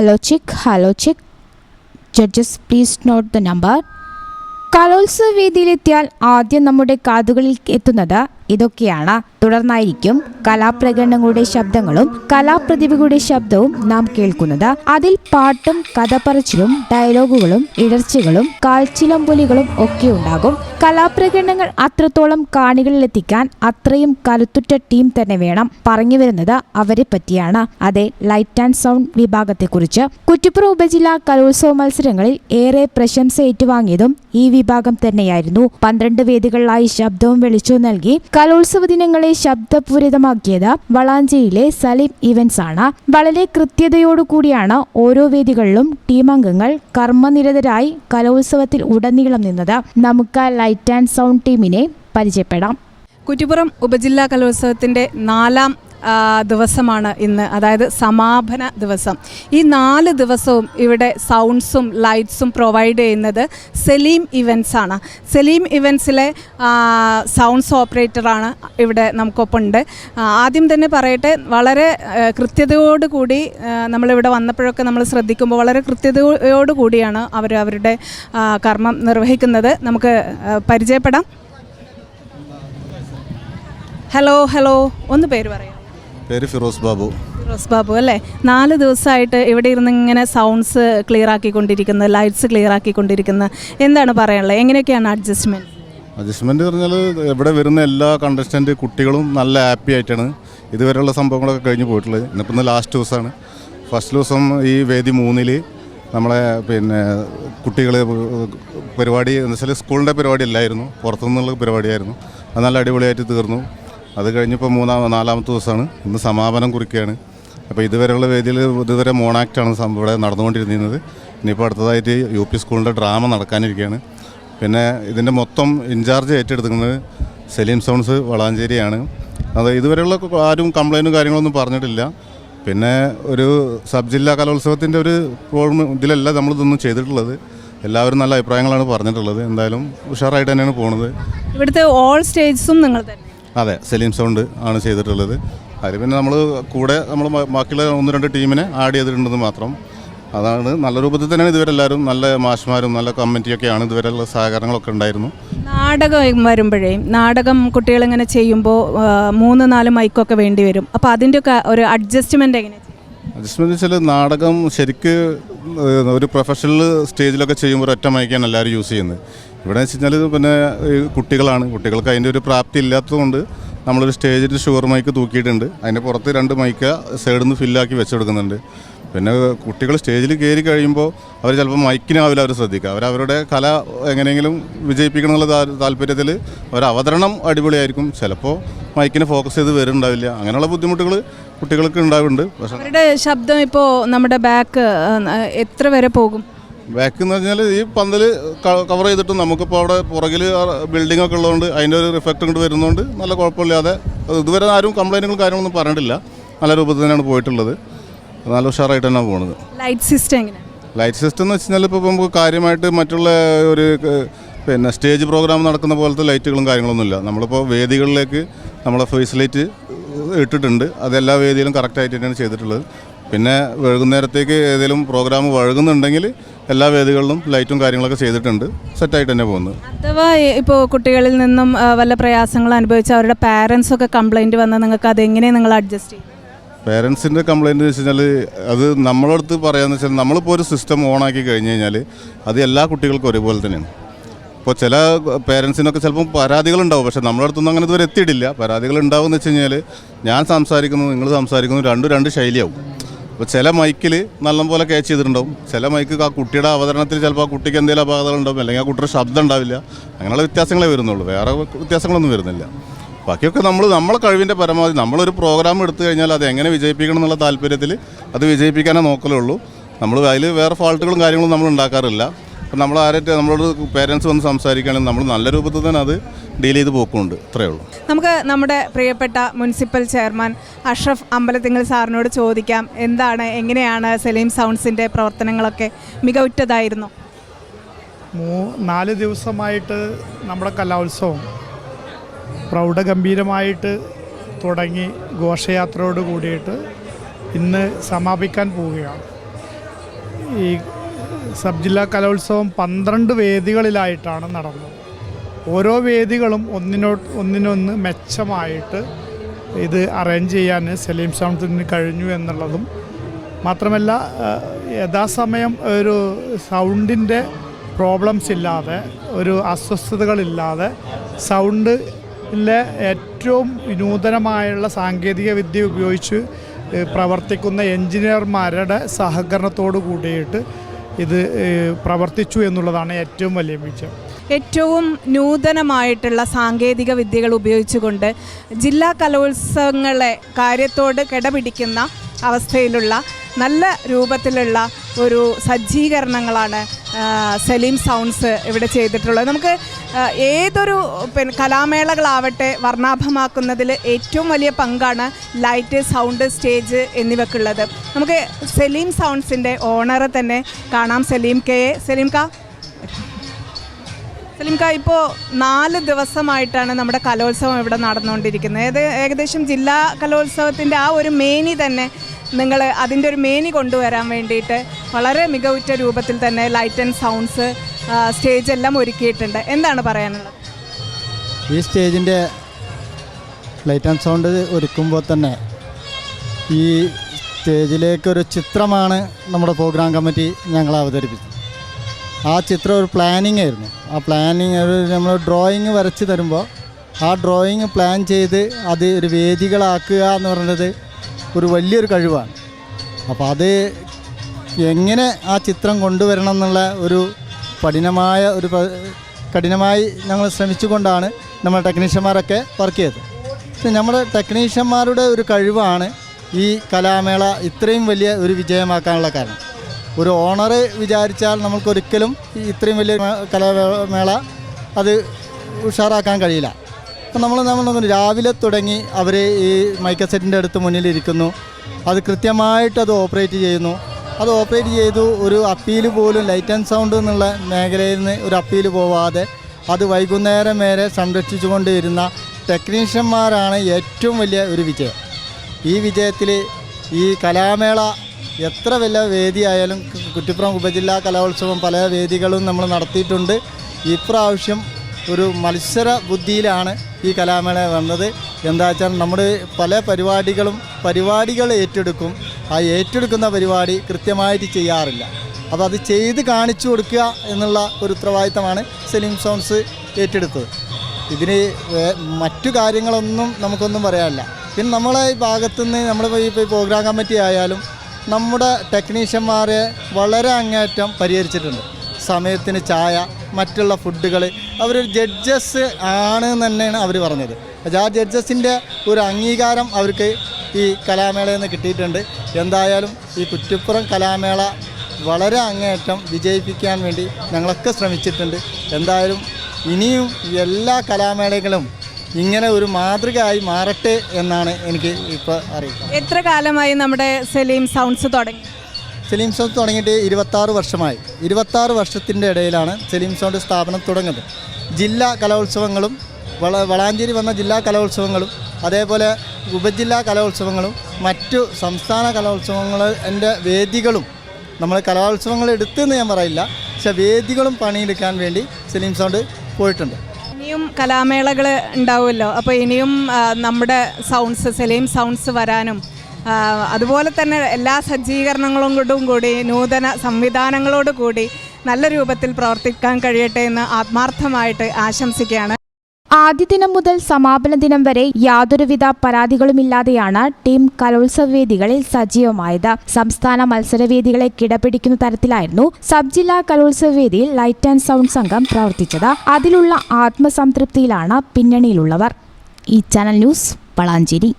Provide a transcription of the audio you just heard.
Hello check, hello check. Judges, please note the number. കലോത്സവ വേദിയിലെത്തിയാൽ ആദ്യം നമ്മുടെ കാതുകളിൽ എത്തുന്നത് ഇതൊക്കെയാണ്. തുടർന്നായിരിക്കും കലാപ്രകടനങ്ങളുടെ ശബ്ദങ്ങളും കലാപ്രതിഭകളുടെ ശബ്ദവും നാം കേൾക്കുന്നത്. അതിൽ പാട്ടും കഥപ്പറച്ചിലും ഡയലോഗുകളും ഇടർച്ചകളും കാൽച്ചിലമ്പൊലികളും ഒക്കെ ഉണ്ടാകും. കലാപ്രകടനങ്ങൾ അത്രത്തോളം കാണികളിലെത്തിക്കാൻ അത്രയും കരുത്തുറ്റ ടീം തന്നെ വേണം. പറഞ്ഞു വരുന്നത് അവരെ പറ്റിയാണ്. അതെ ലൈറ്റ് ആൻഡ് സൗണ്ട് വിഭാഗത്തെക്കുറിച്ച്. കുറ്റിപ്പുറ ഉപജില്ലാ കലോത്സവ മത്സരങ്ങളിൽ ഏറെ പ്രശംസ ഏറ്റുവാങ്ങിയതും ഈ വിഭാഗം തന്നെയായിരുന്നു. പന്ത്രണ്ട് വേദികളിലായി ശബ്ദവും വെളിച്ചവും നൽകി കലോത്സവ ദിനങ്ങളെ ശബ്ദപൂരിതമാക്കിയത് വളാഞ്ചേരിയിലെ സലീം ഇവന്റ്സ് ആണ് വളരെ കൃത്യതയോടുകൂടിയാണ് ഓരോ വേദികളിലും ടീമംഗങ്ങൾ കർമ്മനിരതരായി കലോത്സവത്തിൽ ഉടനീളം നിന്നത്. നമുക്ക് ലൈറ്റ് ആൻഡ് സൗണ്ട് ടീമിനെ പരിചയപ്പെടാം. കുറ്റിപ്പുറം ഉപജില്ലാ കലോത്സവത്തിന്റെ നാലാം ദിവസമാണ് ഇന്ന്. അതായത് സമാപന ദിവസം. ഈ നാല് ദിവസവും ഇവിടെ സൗണ്ട്സും ലൈറ്റ്സും പ്രൊവൈഡ് ചെയ്യുന്നത് സലീം ഇവൻസ് ആണ്. സലീം ഇവൻസിലെ സൗണ്ട്സ് ഓപ്പറേറ്ററാണ് ഇവിടെ നമുക്കൊപ്പം ഉണ്ട് ആദ്യം തന്നെ പറയട്ടെ വളരെ കൃത്യതയോടുകൂടി നമ്മളിവിടെ വന്നപ്പോഴൊക്കെ നമ്മൾ ശ്രദ്ധിക്കുമ്പോൾ വളരെ കൃത്യതയോടു കൂടിയാണ് അവർ അവരുടെ കർമ്മം നിർവഹിക്കുന്നത്. നമുക്ക് പരിചയപ്പെടാം. ഹലോ ഹലോ ഒന്ന് പേര് പറയാം. പേര് ഫിറോസ് ബാബു. ഫിറോസ് ബാബു അല്ലേ? നാല് ദിവസമായിട്ട് ഇവിടെ ഇരുന്ന് ഇങ്ങനെ സൗണ്ട്സ് ക്ലിയർ ആക്കിക്കൊണ്ടിരിക്കുന്നത് ലൈറ്റ്സ് ക്ലിയർ ആക്കിക്കൊണ്ടിരിക്കുന്നത് എന്താണ് പറയാനുള്ളത്? എങ്ങനെയൊക്കെയാണ് അഡ്ജസ്റ്റ്മെന്റ് അഡ്ജസ്റ്റ്മെന്റ് പറഞ്ഞാൽ ഇവിടെ വരുന്ന എല്ലാ കണ്ടസ്റ്റന്റ് കുട്ടികളും നല്ല ഹാപ്പി ആയിട്ടാണ് ഇതുവരെയുള്ള സംഭവങ്ങളൊക്കെ കഴിഞ്ഞ് പോയിട്ടുള്ളത്. ഇന്നിപ്പോൾ ഇന്ന് ലാസ്റ്റ് ദിവസമാണ്. ഫസ്റ്റ് ദിവസം ഈ വേദി മൂന്നിൽ നമ്മളെ പിന്നെ കുട്ടികൾ പരിപാടി എന്ന് വെച്ചാൽ സ്കൂളിന്റെ പരിപാടി അല്ലായിരുന്നു. പുറത്തുനിന്നുള്ള പരിപാടിയായിരുന്നു. അത് നല്ല അടിപൊളിയായിട്ട് തീർന്നു. അത് കഴിഞ്ഞപ്പോൾ മൂന്നാം നാലാമത്തെ ദിവസമാണ്. ഇന്ന് സമാപനം കുറിക്കുകയാണ്. അപ്പോൾ ഇതുവരെയുള്ള വേദിയിൽ ഇതുവരെ മോണാക്റ്റാണ് ഇവിടെ നടന്നുകൊണ്ടിരുന്നത്. ഇനിയിപ്പോൾ അടുത്തതായിട്ട് യു പി സ്കൂളിന്റെ ഡ്രാമ നടക്കാനിരിക്കുകയാണ്. പിന്നെ ഇതിന്റെ മൊത്തം ഇൻചാർജ് ഏറ്റെടുക്കുന്നത് സലീം സൗണ്ട്സ് വളാഞ്ചേരിയാണ്. അത് ഇതുവരെയുള്ള ആരും കംപ്ലൈന്റും കാര്യങ്ങളൊന്നും പറഞ്ഞിട്ടില്ല. പിന്നെ ഒരു സബ് ജില്ലാ കലോത്സവത്തിന്റെ ഒരു പ്രോഗ്രാം ഇതിലല്ല നമ്മളിതൊന്നും ചെയ്തിട്ടുള്ളത്. എല്ലാവരും നല്ല അഭിപ്രായങ്ങളാണ് പറഞ്ഞിട്ടുള്ളത്. എന്തായാലും ഉഷാറായിട്ട് തന്നെയാണ് പോണത്. ഇവിടുത്തെ ഓൾ സ്റ്റേജസും നിങ്ങൾ തന്നെ. അതെ സെലീം സൗണ്ട് ആണ് ചെയ്തിട്ടുള്ളത്. അതിൽ പിന്നെ നമ്മൾ കൂടെ നമ്മൾ ബാക്കിയുള്ള ഒന്ന് രണ്ട് ടീമിനെ ആഡ് ചെയ്തിട്ടുണ്ടെന്ന് മാത്രം. അതാണ് നല്ല രൂപത്തിൽ തന്നെയാണ് ഇതുവരെ എല്ലാവരും നല്ല മാഷ്മാരും നല്ല കമ്മിറ്റിയൊക്കെയാണ് ഇതുവരെയുള്ള സഹകരണങ്ങളൊക്കെ ഉണ്ടായിരുന്നു. നാടകം വരുമ്പോഴേ നാടകം കുട്ടികളിങ്ങനെ ചെയ്യുമ്പോൾ മൂന്ന് നാല് മൈക്കൊക്കെ വേണ്ടി വരും. അപ്പോൾ അതിന്റെയൊക്കെ ഒരു അഡ്ജസ്റ്റ്മെന്റ് എങ്ങനെയാണ് അഡ്ജസ്റ്റ്മെന്റ് വെച്ചാൽ നാടകം ശരിക്ക് ഒരു പ്രൊഫഷണൽ സ്റ്റേജിലൊക്കെ ചെയ്യുമ്പോൾ ഒറ്റ മയക്കാണ് എല്ലാവരും യൂസ് ചെയ്യുന്നത്. ഇവിടെ വെച്ച് കഴിഞ്ഞാൽ പിന്നെ കുട്ടികളാണ്. കുട്ടികൾക്ക് അതിന്റെ ഒരു പ്രാപ്തി ഇല്ലാത്തതുകൊണ്ട് നമ്മളൊരു സ്റ്റേജിൽ ഷുഗർ മൈക്ക് തൂക്കിയിട്ടുണ്ട്. അതിന്റെ പുറത്ത് രണ്ട് മൈക്ക് സൈഡിൽ നിന്ന് ഫില്ലാക്കി വെച്ചെടുക്കുന്നുണ്ട് പിന്നെ കുട്ടികൾ സ്റ്റേജിൽ കയറി കഴിയുമ്പോൾ അവർ ചിലപ്പോൾ മൈക്കിനാവില്ല അവർ ശ്രദ്ധിക്കുക. അവർ അവരുടെ കല എങ്ങനെയെങ്കിലും വിജയിപ്പിക്കണം എന്നുള്ള താല്പര്യത്തിൽ ഒരു അവതരണം അടിപൊളിയായിരിക്കും. ചിലപ്പോൾ മൈക്കിനെ ഫോക്കസ് ചെയ്ത് വരുന്നുണ്ടാവില്ല. അങ്ങനെയുള്ള ബുദ്ധിമുട്ടുകൾ കുട്ടികൾക്ക് ഉണ്ടാവുന്നുണ്ട്. പക്ഷേ അവരുടെ ശബ്ദം ഇപ്പോൾ നമ്മുടെ ബാക്ക് എത്ര വരെ പോകും? ബാക്ക് എന്ന് പറഞ്ഞാൽ ഈ പന്തൽ കവർ ചെയ്തിട്ട് നമുക്കിപ്പോൾ അവിടെ പുറകിൽ ബിൽഡിംഗ് ഒക്കെ ഉള്ളതുകൊണ്ട് അതിന്റെ ഒരു റിഫ്ലക്റ്റ് ഇങ്ങോട്ട് വരുന്നതുകൊണ്ട് നല്ല കുഴപ്പമില്ലാതെ ഇതുവരെ ആരും കംപ്ലൈന്റുകളും കാര്യങ്ങളൊന്നും പറഞ്ഞിട്ടില്ല. നല്ല രൂപത്തിൽ തന്നെയാണ് പോയിട്ടുള്ളത്. നല്ല ഉഷാറായിട്ട് തന്നെ പോകുന്നത് ലൈറ്റ് സിസ്റ്റം എങ്ങനെ? ലൈറ്റ് സിസ്റ്റം എന്ന് വെച്ച് കഴിഞ്ഞാൽ ഇപ്പോൾ നമുക്ക് കാര്യമായിട്ട് മറ്റുള്ള ഒരു പിന്നെ സ്റ്റേജ് പ്രോഗ്രാം നടക്കുന്ന പോലത്തെ ലൈറ്റുകളും കാര്യങ്ങളൊന്നുമില്ല. നമ്മളിപ്പോൾ വേദികളിലേക്ക് നമ്മളെ ഫേസ് ലൈറ്റ് ഇട്ടിട്ടുണ്ട് അതെല്ലാ വേദിയിലും കറക്റ്റായിട്ട് തന്നെയാണ് ചെയ്തിട്ടുള്ളത്. പിന്നെ വൈകുന്നേരത്തേക്ക് ഏതെങ്കിലും പ്രോഗ്രാം വഴുകുന്നുണ്ടെങ്കിൽ എല്ലാ വേദികളിലും ലൈറ്റും കാര്യങ്ങളൊക്കെ ചെയ്തിട്ടുണ്ട്. സെറ്റായിട്ട് തന്നെ പോകുന്നത്. അഥവാ ഇപ്പോൾ കുട്ടികളിൽ നിന്നും വല്ല പ്രയാസങ്ങൾ അനുഭവിച്ച അവരുടെ പാരൻസ് ഒക്കെ കംപ്ലൈന്റ് വന്നാൽ നിങ്ങൾക്ക് അതെങ്ങനെ നിങ്ങൾ അഡ്ജസ്റ്റ് ചെയ്യും? പേരൻസിന്റെ കംപ്ലയിന്റ് വെച്ച് കഴിഞ്ഞാൽ അത് നമ്മളടുത്ത് പറയാമെന്ന് വെച്ചാൽ നമ്മളിപ്പോൾ ഒരു സിസ്റ്റം ഓണാക്കി കഴിഞ്ഞ് കഴിഞ്ഞാൽ അത് എല്ലാ കുട്ടികൾക്കും ഒരേപോലെ തന്നെയാണ്. ഇപ്പോൾ ചില പേരൻസിനൊക്കെ ചിലപ്പം പരാതികളുണ്ടാവും പക്ഷേ നമ്മളടുത്തൊന്നും അങ്ങനെ ഇതുവരെ എത്തിയിട്ടില്ല. പരാതികൾ ഉണ്ടാവുമെന്ന് വെച്ച് കഴിഞ്ഞാൽ ഞാൻ സംസാരിക്കുന്നു നിങ്ങൾ സംസാരിക്കുന്നു രണ്ടും രണ്ട് ശൈലിയാവും. അപ്പോൾ ചില മൈക്കിൽ നല്ലപോലെ ക്യാച്ച് ചെയ്തിട്ടുണ്ടാവും. ചില മൈക്ക് ആ കുട്ടിയുടെ അവതരണത്തിൽ ചിലപ്പോൾ ആ കുട്ടിക്ക് എന്തെങ്കിലും അപാകതകളുണ്ടാവും അല്ലെങ്കിൽ ആ കുട്ടിയുടെ ശബ്ദം ഉണ്ടാവില്ല. അങ്ങനെയുള്ള വ്യത്യാസങ്ങളെ വരുന്നുള്ളൂ. വേറെ വ്യത്യാസങ്ങളൊന്നും വരുന്നില്ല. ബാക്കിയൊക്കെ നമ്മൾ നമ്മളെ കഴിവിന്റെ പരമാവധി നമ്മളൊരു പ്രോഗ്രാം എടുത്തു കഴിഞ്ഞാൽ അത് എങ്ങനെ വിജയിപ്പിക്കണം എന്നുള്ള താല്പര്യത്തിൽ അത് വിജയിപ്പിക്കാനേ നോക്കലുള്ളൂ. നമ്മൾ അതിൽ വേറെ ഫാൾട്ടുകളും കാര്യങ്ങളും നമ്മൾ ഉണ്ടാക്കാറില്ല. അപ്പം നമ്മൾ ആരായിട്ട് നമ്മളോട് പേരൻസ് വന്ന് സംസാരിക്കുകയാണെങ്കിൽ നമ്മൾ നല്ല രൂപത്തിൽ തന്നെ അത് ഡീൽ ചെയ്ത് പോക്കുന്നുണ്ട് ഇത്രയേ ഉള്ളൂ. നമുക്ക് നമ്മുടെ പ്രിയപ്പെട്ട മുനിസിപ്പൽ ചെയർമാൻ അഷ്റഫ് അമ്പലത്തിങ്ങൽ സാറിനോട് ചോദിക്കാം. എന്താണ് എങ്ങനെയാണ് സലീം സൗണ്ട്സിന്റെ പ്രവർത്തനങ്ങളൊക്കെ മികവുറ്റതായിരുന്നു? മൂ നാല് ദിവസമായിട്ട് നമ്മുടെ കലോത്സവം പ്രൗഢഗംഭീരമായിട്ട് തുടങ്ങി ഘോഷയാത്രയോട് കൂടിയിട്ട് ഇന്ന് സമാപിക്കാൻ പോവുകയാണ്. ഈ സബ് ജില്ലാ കലോത്സവം പന്ത്രണ്ട് വേദികളിലായിട്ടാണ് നടന്നത്. ഓരോ വേദികളും ഒന്നിനോ ഒന്നിനൊന്ന് മെച്ചമായിട്ട് ഇത് അറേഞ്ച് ചെയ്യാൻ സലീം സൗണ്ടിന് കഴിഞ്ഞു എന്നുള്ളതും മാത്രമല്ല യഥാസമയം ഒരു സൗണ്ടിന്റെ പ്രോബ്ലംസ് ഇല്ലാതെ ഒരു അസ്വസ്ഥതകളില്ലാതെ സൗണ്ടിലെ ഏറ്റവും നൂതനമായുള്ള സാങ്കേതിക വിദ്യ ഉപയോഗിച്ച് പ്രവർത്തിക്കുന്ന എഞ്ചിനീയർമാരുടെ സഹകരണത്തോടു കൂടിയിട്ട് ഇത് പ്രവർത്തിച്ചു എന്നുള്ളതാണ് ഏറ്റവും വലിയ വിജയം. ഏറ്റവും നൂതനമായിട്ടുള്ള സാങ്കേതിക വിദ്യകൾ ഉപയോഗിച്ചുകൊണ്ട് ജില്ലാ കലോത്സവങ്ങളെ കാര്യത്തോട് കിടപിടിക്കുന്ന അവസ്ഥയിലുള്ള നല്ല രൂപത്തിലുള്ള ഒരു സജ്ജീകരണങ്ങളാണ് സലീം സൗണ്ട്സ് ഇവിടെ ചെയ്തിട്ടുള്ളത്. നമുക്ക് ഏതൊരു പിന്നെ കലാമേളകളാവട്ടെ വർണാഭമാക്കുന്നതിൽ ഏറ്റവും വലിയ പങ്കാണ് ലൈറ്റ് സൗണ്ട് സ്റ്റേജ് എന്നിവക്കുള്ളത്. നമുക്ക് സലീം സൗണ്ട്സിന്റെ ഓണറെ തന്നെ കാണാം സലീം കെ. എ. സലീം കാ സലിംക ഇപ്പോൾ നാല് ദിവസമായിട്ടാണ് നമ്മുടെ കലോത്സവം ഇവിടെ നടന്നുകൊണ്ടിരിക്കുന്നത്. ഏത് ഏകദേശം ജില്ലാ കലോത്സവത്തിന്റെ ആ ഒരു മേനി തന്നെ നിങ്ങൾ അതിന്റെ ഒരു മേനി കൊണ്ടുവരാൻ വേണ്ടിയിട്ട് വളരെ മികവുറ്റ രൂപത്തിൽ തന്നെ ലൈറ്റ് ആൻഡ് സൗണ്ട്സ് സ്റ്റേജ് എല്ലാം ഒരുക്കിയിട്ടുണ്ട്. എന്താണ് പറയാനുള്ളത്? ഈ സ്റ്റേജിന്റെ ലൈറ്റ് ആൻഡ് സൗണ്ട് ഒരുക്കുമ്പോൾ തന്നെ ഈ സ്റ്റേജിലേക്കൊരു ചിത്രമാണ് നമ്മുടെ പ്രോഗ്രാം കമ്മിറ്റി ഞങ്ങൾ അവതരിപ്പിച്ചത്. ആ ചിത്രം ഒരു പ്ലാനിങ് ആയിരുന്നു. ആ പ്ലാനിങ് നമ്മൾ ഡ്രോയിങ് വരച്ച് തരുമ്പോൾ ആ ഡ്രോയിങ് പ്ലാൻ ചെയ്ത് അത് ഒരു വേദികളാക്കുക എന്ന് പറയുന്നത് ഒരു വലിയൊരു കഴിവാണ്. അപ്പോൾ അത് എങ്ങനെ ആ ചിത്രം കൊണ്ടുവരണം എന്നുള്ള ഒരു കഠിനമായ ഒരു കഠിനമായി ഞങ്ങൾ ശ്രമിച്ചുകൊണ്ടാണ് നമ്മൾ ടെക്നീഷ്യന്മാരൊക്കെ വർക്ക് ചെയ്തത്. പക്ഷേ നമ്മുടെ ടെക്നീഷ്യന്മാരുടെ ഒരു കഴിവാണ് ഈ കലാമേള ഇത്രയും വലിയ ഒരു വിജയമാക്കാനുള്ള കാരണം. ഒരു ഓണർ വിചാരിച്ചാൽ നമുക്കൊരിക്കലും ഇത്രയും വലിയ കലാമേള അത് ഉഷാറാക്കാൻ കഴിയില്ല. നമ്മൾ നമ്മൾ രാവിലെ തുടങ്ങി അവർ ഈ മൈക്കസെറ്റിന്റെ അടുത്ത് മുന്നിലിരിക്കുന്നു അത് കൃത്യമായിട്ട് അത് ഓപ്പറേറ്റ് ചെയ്യുന്നു. അത് ഓപ്പറേറ്റ് ചെയ്തു ഒരു അപ്പീൽ പോലും ലൈറ്റ് ആൻഡ് സൗണ്ട് എന്നുള്ള മേഖലയിൽ നിന്ന് ഒരു അപ്പീൽ പോവാതെ അത് വൈകുന്നേരം വരെ സംരക്ഷിച്ചുകൊണ്ടിരുന്ന ടെക്നീഷ്യന്മാരാണ് ഏറ്റവും വലിയ ഒരു വിജയം. ഈ വിജയത്തിൽ ഈ കലാമേള എത്ര വലിയ വേദിയായാലും കുറ്റിപ്പുറം ഉപജില്ലാ കലോത്സവം പല വേദികളും നമ്മൾ നടത്തിയിട്ടുണ്ട്. ഇപ്രാവശ്യം ഒരു മത്സര ബുദ്ധിയിലാണ് ഈ കലാമേള വന്നത്. എന്താ വെച്ചാൽ നമ്മൾ പല പരിപാടികളും പരിപാടികൾ ഏറ്റെടുക്കും. ആ ഏറ്റെടുക്കുന്ന പരിപാടി കൃത്യമായിട്ട് ചെയ്യാറില്ല. അപ്പോൾ അത് ചെയ്ത് കാണിച്ചു കൊടുക്കുക എന്നുള്ള ഒരു ഉത്തരവാദിത്തമാണ് സെലിം സോൺസ് ഏറ്റെടുത്തത്. ഇതിന് മറ്റു കാര്യങ്ങളൊന്നും നമുക്കൊന്നും പറയാനില്ല. പിന്നെ നമ്മളെ ഈ ഭാഗത്തുനിന്ന് നമ്മൾ ഇപ്പോൾ ഈ പ്രോഗ്രാം കമ്മിറ്റി ആയാലും നമ്മുടെ ടെക്നീഷ്യന്മാരെ വളരെ അങ്ങേറ്റം പരിഹരിച്ചിട്ടുണ്ട്. സമയത്തിന് ചായ മറ്റുള്ള ഫുഡുകൾ അവർ ജഡ്ജസ് ആണ് തന്നെയാണ് അവർ പറഞ്ഞത്. ആ ജഡ്ജസിന്റെ ഒരു അംഗീകാരം അവർക്ക് ഈ കലാമേളയിൽ നിന്ന് കിട്ടിയിട്ടുണ്ട്. എന്തായാലും ഈ കുറ്റിപ്പുറം കലാമേള വളരെ അങ്ങേയറ്റം വിജയിപ്പിക്കാൻ വേണ്ടി ഞങ്ങളൊക്കെ ശ്രമിച്ചിട്ടുണ്ട്. എന്തായാലും ഇനിയും എല്ലാ കലാമേളകളും ഇങ്ങനെ ഒരു മാതൃകയായി മാറട്ടെ എന്നാണ് എനിക്ക് ഇപ്പോൾ അറിയിക്കുന്നത്. എത്ര കാലമായി നമ്മുടെ സലീം സൗണ്ട്സ് തുടങ്ങി? സലീം സൗണ്ട് തുടങ്ങിയിട്ട് ഇരുപത്താറ് വർഷമായി. ഇരുപത്താറ് വർഷത്തിന്റെ ഇടയിലാണ് സലീം സൗണ്ട് സ്ഥാപനം തുടങ്ങുന്നത്. ജില്ലാ കലോത്സവങ്ങളും വള വളാഞ്ചേരി വന്ന ജില്ലാ കലോത്സവങ്ങളും അതേപോലെ ഉപജില്ലാ കലോത്സവങ്ങളും മറ്റു സംസ്ഥാന കലോത്സവങ്ങൾ എന്റെ വേദികളും നമ്മൾ കലോത്സവങ്ങൾ എടുത്തെന്ന് ഞാൻ പറയില്ല. പക്ഷെ വേദികളും പണിയെടുക്കാൻ വേണ്ടി സലീം സൗണ്ട് പോയിട്ടുണ്ട്. ഇനിയും കലാമേളകൾ ഉണ്ടാവുമല്ലോ. അപ്പോൾ ഇനിയും നമ്മുടെ സൗണ്ട്സ് സെലീം സൗണ്ട്സ് വരാനും അതുപോലെ തന്നെ എല്ലാ സജ്ജീകരണങ്ങളും കൊണ്ടും കൂടി നൂതന സംവിധാനങ്ങളോട് കൂടി നല്ല രൂപത്തിൽ പ്രവർത്തിക്കാൻ കഴിയട്ടെ എന്ന് ആത്മാർത്ഥമായിട്ട് ആശംസിക്കുകയാണ്. ആദ്യ ദിനം മുതൽ സമാപന ദിനം വരെ യാതൊരുവിധ പരാതികളുമില്ലാതെയാണ് ടീം കലോത്സവ വേദികളിൽ സജീവമായത്. സംസ്ഥാന മത്സരവേദികളെ കിടപിടിക്കുന്ന തരത്തിലായിരുന്നു സബ് ജില്ലാ കലോത്സവ വേദിയിൽ ലൈറ്റ് ആൻഡ് സൗണ്ട് സംഘം പ്രവർത്തിച്ചത്. അതിലുള്ള ആത്മസംതൃപ്തിയിലാണ് പിന്നണിയിലുള്ളവർ. ഈ ചാനൽ ന്യൂസ് വളാഞ്ചേരി.